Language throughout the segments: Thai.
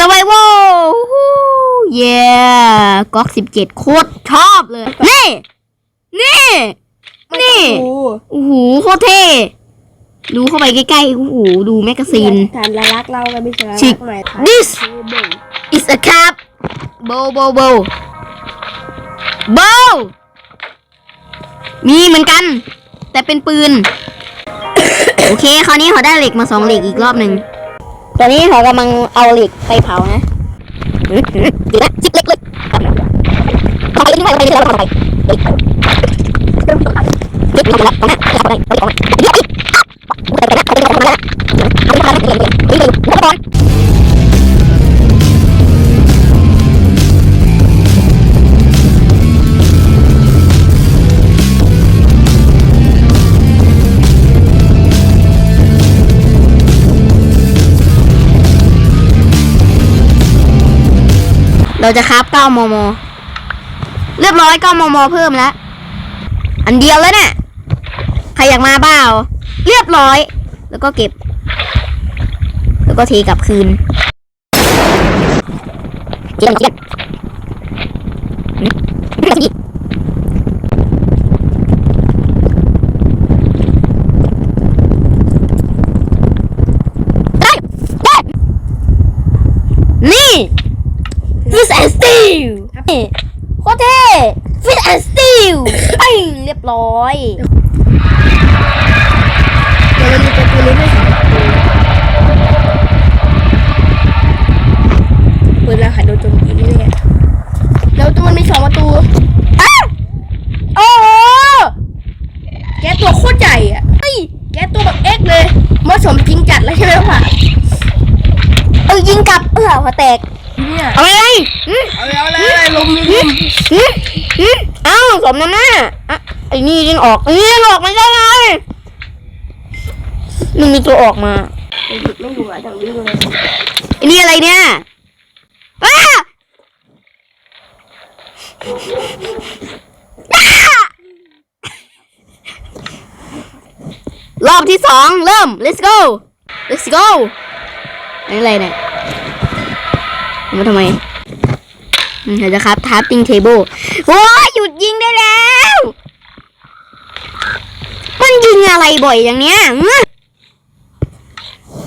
survival เย้ก๊อกสิบเจ็ดโคตรชอบเลย นี่ นี่ นี่โอ้โหโอ้โหโคตรเท่ดูเข้าไปใกล้ๆโอ้โหดูแมกกาซีนฐานละลักเรากันไม่ใช่ละชิลัคกใหม่ฐาน This เทเบิล is a cup bow bow bow bow มีเหมือนกัน แต่เป็นปืน โอเค คราวนี้เขาได้เหล็กมาสองเหล็กอีกรอบหนึ่ง ตอนนี้เขากำลังเอาเหล็กไปเผานะเดี๋ยวนะจิบเล็กเลยเอไปทิ้งไว้ไปเลยแล้วเอาไปเฮ้ยเฮ้ยเอาไปแล้วเอาหน้าเอไปเอาไปเอาไปเดี๋ยว เราจะคราฟ9มมเรียบร้อย9มมเพิ่มแล้วอันเดียวแล้วเนี่ยใครอยากมาบ้าเรียบร้อย แล้วก็เก็บ แล้วก็เทกลับคืนเจียนเจียน หืมหืมได้ได้นี่ Fish and Steel นี่โคตรเท่ Fish and Steel ไปเรียบร้อยเดี๋ยวมันมีตัวตัวนี้ด้วยค่ะปืนเราหายโดนโจมตีนี่แหละแล้วตัวมันมีสองประตูอ้าโอ้โหแกตัวโคตรใหญ่อะเฮ้ยแกตัวแบบเอ็กเลยเหมาะสมจริงจัดแล้วใช่ไหมผ่าเออยิงกลับเออหัวแตก เนี่ยเอาไงอืมเอาเลยเอาเลยลมลมอืมอืมอืมเอ้าสมน้ำหน้าอะไอ้นี่ยิงออกไอ้นี่ยิงออกไม่ได้ไงมันมีตัวออกมาไม่อยู่อะจังวิ่งเลยไอ้นี่อะไรเนี่ยอ้าอ้ารอบที่สองเริ่ม let's go let's go อันนี้อะไรเนี่ยเอา มาทำไมเดี๋ยวจะครับ tapping table โอ้ยหยุดยิงได้แล้ว มันยิงอะไรบ่อยอย่างเนี้ย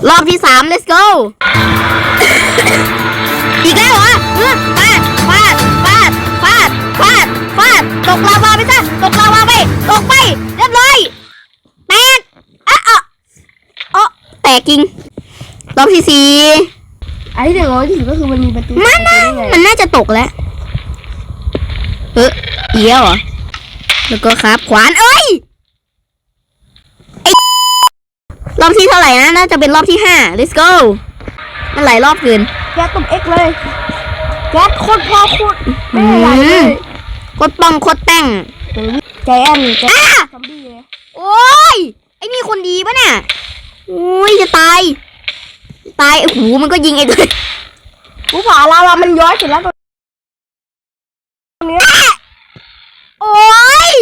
รอบที่สาม let's go อีกแล้วเหรอฟาดฟาดฟาดฟาดฟาดฟาดตกลาวาไปซะตกลาวาไป ตกไปเรียบร้อยแตกอะอะอ๋อแตกจริงรอบที่สี่ อันที่หนึ่งร้อยที่สุดก็คือมันมีประตูมันประน่าตูได้ไงมันน่าจะตกแล้วเอออีกแล้วเหรอแล้วก็ครับ ขวานเอ้ยไอรอบที่เท่าไหร่นะน่าจะเป็นรอบที่ห้า let's go มันหลายรอบเกินแกตุ่มเอ็กเลยแกสโคตรพ่อโคตรไม่ใหญ่เลยโคตรปองโคตรแต่งใจแอนใจอ้าซอมบี้เลยโอ้ยไอ้นี่คนดีปะเนี่ยโอ้ยจะตาย ตายโอ้โหมันก็ยิงไอ้ตัวผู้ผ่าลาวามันย้อยเสร็จแล้วตรงนี้โอ้ย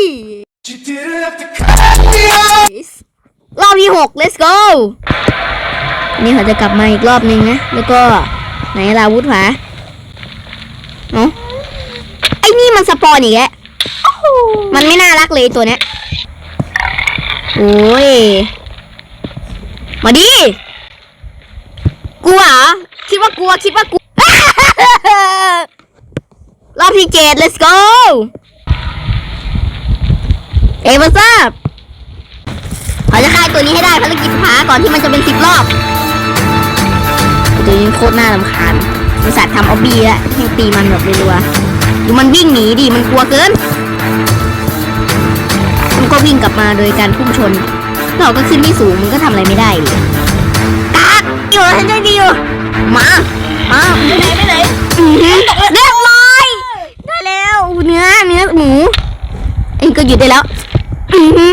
รอบที่หก let's go นี่เขาจะกลับมาอีกรอบหนึ่งนะ แล้วก็ไหนลาวุธผาเนาะไอ้นี่มันสปอนอีกแล้วมันไม่น่ารักเลยตัวเนี้ยโอ้ย มาดิ กลัวคิดว่ากลัวคิดว่ากลัวรอบที่เจ็ด let's go เอ้ย what's up เขาจะฆ่าตัวนี้ให้ได้ภารกิจสุดท้ายก่อนที่มันจะเป็นสิบรอบตัวนี้โคตรน่ารำคาญบริษัททำออบบี้แล้วให้ตีมันแบบรัวๆดูมันวิ่งหนีดิมันกลัวเกิน มันก็วิ่งกลับมาโดยการพุ่งชน เราก็ขึ้นไม่สูงมันก็ทำอะไรไม่ได้เลย มา มาไปไหนไปไหนอื้อหือเรียบร้อยได้แล้วเนื้อเนื้อหมูเองก็หยุดได้แล้ว อือหือ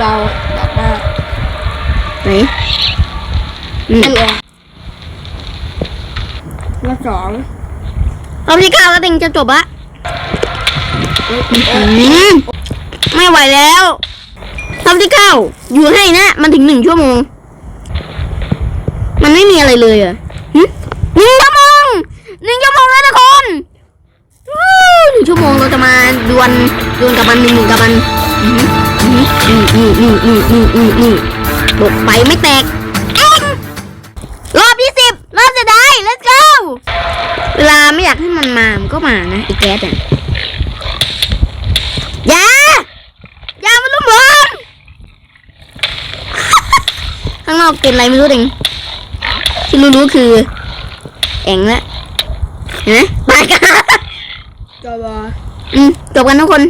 เราดับหน้าไหนอืมอันเนี้ยรอบสองรอบที่เก้าแล้วติงจะจบละอืมไม่ไหวแล้วรอบที่เก้าอยู่ให้นะ มันถึงหนึ่งชั่วโมง มันไม่มีอะไรเลยเหรอะหึหนึ่งชั่วโมงหนึ่งชั่วโมงแล้วทุกคนวู้หนึ่งชั่วโมงเราจะมาดวลดวลกับมันหนึ่งหนึ่งกับมัน อืมอืมอืมอืมอืมอืมอืมหลบไปไม่แตกเอ็งรอบที่สิบรอบจะได้ let's go เวลาไม่อยากให้มันมา มันก็มานะไอ้แก๊สเนี่ยอย่าอย่ามันลุกหลนข้างนอกเป็นอะไรไม่รู้เองที่รู้ๆคือเอ็งละเห็นไหมไปกันจบอะอืมจบกันทุกคน